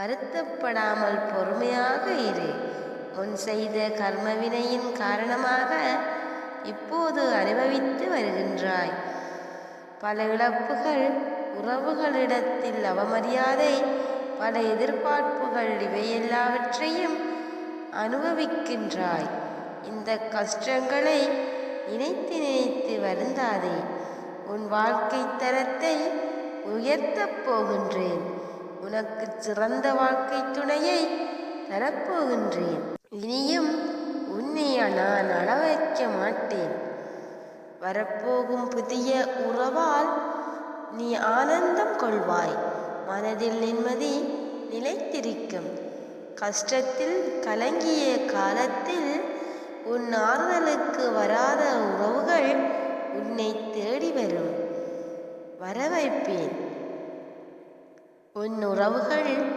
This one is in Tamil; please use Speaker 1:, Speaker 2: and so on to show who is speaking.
Speaker 1: வருத்தப்படாமல் பொறுமையாக இரு. முன் செய்த கர்மவினையின் காரணமாக இப்போது அனுபவித்து வருகின்றாய். பல இழப்புகள் உறவுகளிடத்தில் அவமரியாதை பல எதிர்பார்ப்புகள் இவை எல்லாவற்றையும் அனுபவிக்கின்றாய். இந்த கஷ்டங்களை நினைத்து நினைத்து வருந்தாதே. உன் வாழ்க்கை தரத்தை உயர்த்தப் போகின்றேன். உனக்கு சிறந்த வாழ்க்கை துணையை தரப்போகின்றேன். இனியும் உன்னை நான் அளவைக்க மாட்டேன். வரப்போகும் புதிய உறவால் நீ ஆனந்தம் கொள்வாய். மனதில் நிம்மதி நிலைத்திருக்கும். கஷ்டத்தில் கலங்கிய காலத்தில் உன் ஆறுதலுக்கு வராத உறவுகள் உன்னை தேடி வரும். வர வைப்பேன் உன் உறவுகள்